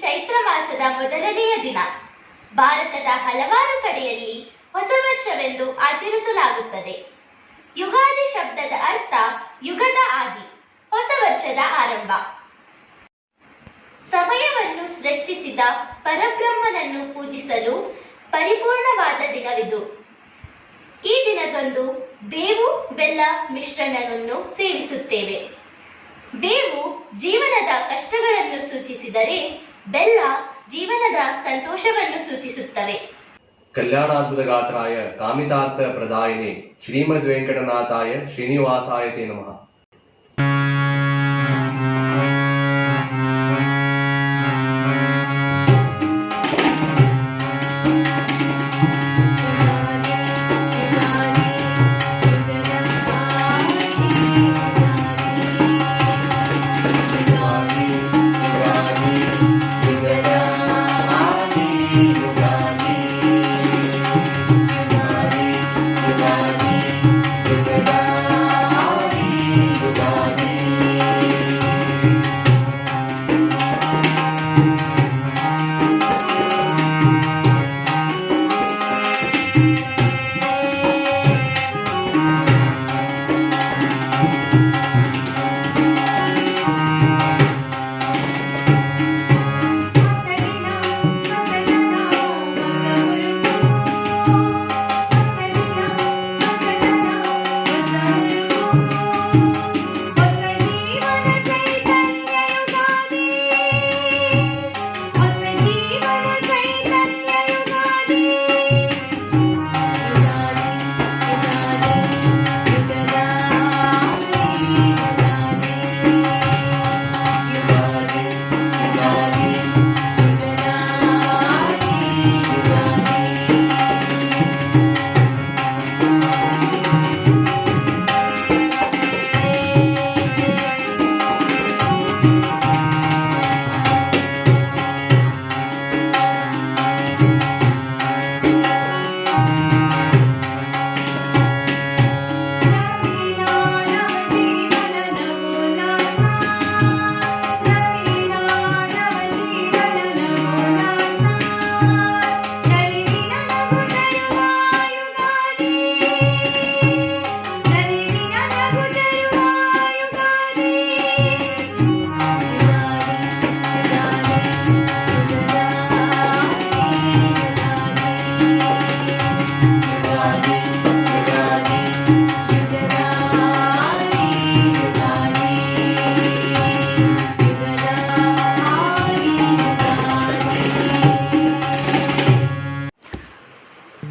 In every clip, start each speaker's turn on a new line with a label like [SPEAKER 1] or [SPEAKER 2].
[SPEAKER 1] ಚೈತ್ರ ಮಾಸದ ಮೊದಲನೆಯ ದಿನ. ಭಾರತದ ಹಲವಾರು ಕಡೆಯಲ್ಲಿ ಹೊಸ ವರ್ಷವೆಂದು ಆಚರಿಸಲಾಗುತ್ತದೆ. ಯುಗಾದಿ ಶಬ್ದದ ಅರ್ಥ ಯುಗದ ಆದಿ, ಹೊಸ ವರ್ಷದ ಆರಂಭ. ಸಮಯವನ್ನು ಸೃಷ್ಟಿಸಿದ ಪರಬ್ರಹ್ಮನನ್ನು ಪೂಜಿಸಲು ಪರಿಪೂರ್ಣವಾದ ದಿನವಿದು. ಈ ದಿನದಂದು ಬೇವು, ಬೆಲ್ಲ ಮಿಶ್ರಣವನ್ನು ಸೇವಿಸುತ್ತೇವೆ. ಬೇವು ಜೀವನದ ಕಷ್ಟಗಳನ್ನು ಸೂಚಿಸಿದರೆ ಬೆಲ್ಲ ಜೀವನದ ಸಂತೋಷವನ್ನು ಸೂಚಿಸುತ್ತವೆ.
[SPEAKER 2] ಕಲ್ಯಾಣಾದ್ಭುತಗಾತ್ರಾಯ ಕಾಮಿತಾರ್ಥ ಪ್ರದಾಯಿನಿ ಶ್ರೀಮದ್ ವೆಂಕಟನಾಥಾಯ ಶ್ರೀನಿವಾಸಾಯ ನಮಃ.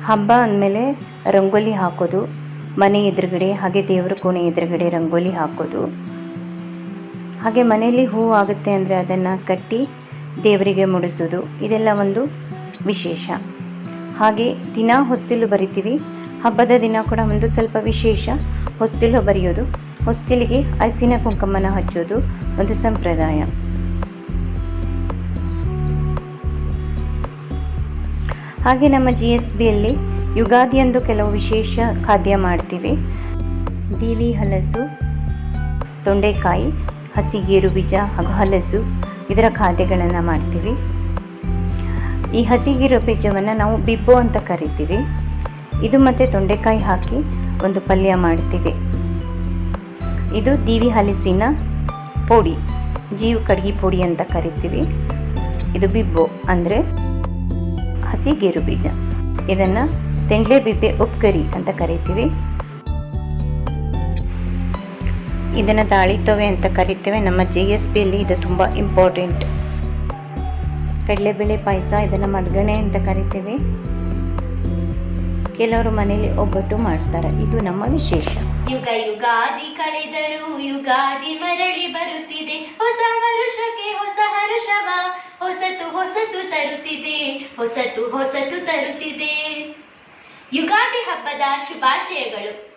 [SPEAKER 3] ಹಬ್ಬ ಅಂದಮೇಲೆ ರಂಗೋಲಿ ಹಾಕೋದು, ಮನೆ ಎದುರುಗಡೆ ಹಾಗೆ ದೇವರ ಕೋಣೆ ಎದುರುಗಡೆ ರಂಗೋಲಿ ಹಾಕೋದು. ಹಾಗೆ ಮನೆಯಲ್ಲಿ ಹೂವು ಆಗುತ್ತೆ ಅಂದರೆ ಅದನ್ನು ಕಟ್ಟಿ ದೇವರಿಗೆ ಮುಡಿಸೋದು, ಇದೆಲ್ಲ ಒಂದು ವಿಶೇಷ. ಹಾಗೆ ದಿನ ಹೊಸ್ತಿಲು ಬರಿತೀವಿ, ಹಬ್ಬದ ದಿನ ಕೂಡ ಒಂದು ಸ್ವಲ್ಪ ವಿಶೇಷ. ಹೊಸ್ತಿಲು ಬರೆಯೋದು, ಹೊಸ್ತಿಲಿಗೆ ಅರಿಸಿನ ಕುಂಕುಮನ ಹಚ್ಚೋದು ಒಂದು ಸಂಪ್ರದಾಯ. ಹಾಗೆ ನಮ್ಮ ಜಿ ಎಸ್ ಬಿಯಲ್ಲಿ ಯುಗಾದಿಯಂದು ಕೆಲವು ವಿಶೇಷ ಖಾದ್ಯ ಮಾಡ್ತೀವಿ. ದೀವಿ ಹಲಸು, ತೊಂಡೆಕಾಯಿ ಹಸಿ ಗೇರು ಬೀಜ, ಹಾಗೂ ಹಲಸು ಇದರ ಖಾದ್ಯಗಳನ್ನು ಮಾಡ್ತೀವಿ. ಈ ಹಸಿ ಗೇರು ಬೀಜವನ್ನು ನಾವು ಬಿಬ್ಬು ಅಂತ ಕರಿತೀವಿ. ಇದು ಮತ್ತು ತೊಂಡೆಕಾಯಿ ಹಾಕಿ ಒಂದು ಪಲ್ಯ ಮಾಡ್ತೀವಿ. ಇದು ದೀವಿ ಹಲಸಿನ ಪೋಡಿ, ಜೀವ ಕಡ್ಗಿ ಪುಡಿ ಅಂತ ಕರಿತೀವಿ. ಇದು ಬಿಬ್ಬು ಅಂದರೆ ಹಸಿ ಗೇರು ಬೀಜ ಇದನ್ನು ತೆಂಡ್ಲೆ ಬಿಬ್ಬೆ ಉಪ್ಕರಿ ಅಂತ ಕರಿತೀವಿ. ಇದನ್ನು ತಾಳಿತವೆ ಅಂತ ಕರಿತೇವೆ. ನಮ್ಮ ಜಿ ಎಸ್ ಬಿಯಲ್ಲಿ ಇದು ತುಂಬ ಇಂಪಾರ್ಟೆಂಟ್ ಕಡಲೆಬೇಳೆ ಪಾಯಸ ಇದನ್ನು ಮಡ್ಗಣೆ ಅಂತ ಕರಿತೇವೆ. ಕೆಲವರು ಮನೆಯಲ್ಲಿ ಒಬ್ಬಟ್ಟು ಮಾಡ್ತಾರೆ. ಇದು ನಮ್ಮ ವಿಶೇಷ.
[SPEAKER 1] ಯುಗ ಯುಗಾದಿ ಕಳೆದರು ಯುಗಾದಿ ಮರಳಿ ಬರುತ್ತಿದೆ. ಹೊಸ ವರುಷಕ್ಕೆ ಹೊಸ ಹರುಷವ, ಹೊಸತು ಹೊಸತು ತರುತ್ತಿದೆ. ಹೊಸತು ಹೊಸತು ತರುತ್ತಿದೆ. ಯುಗಾದಿ ಹಬ್ಬದ ಶುಭಾಶಯಗಳು.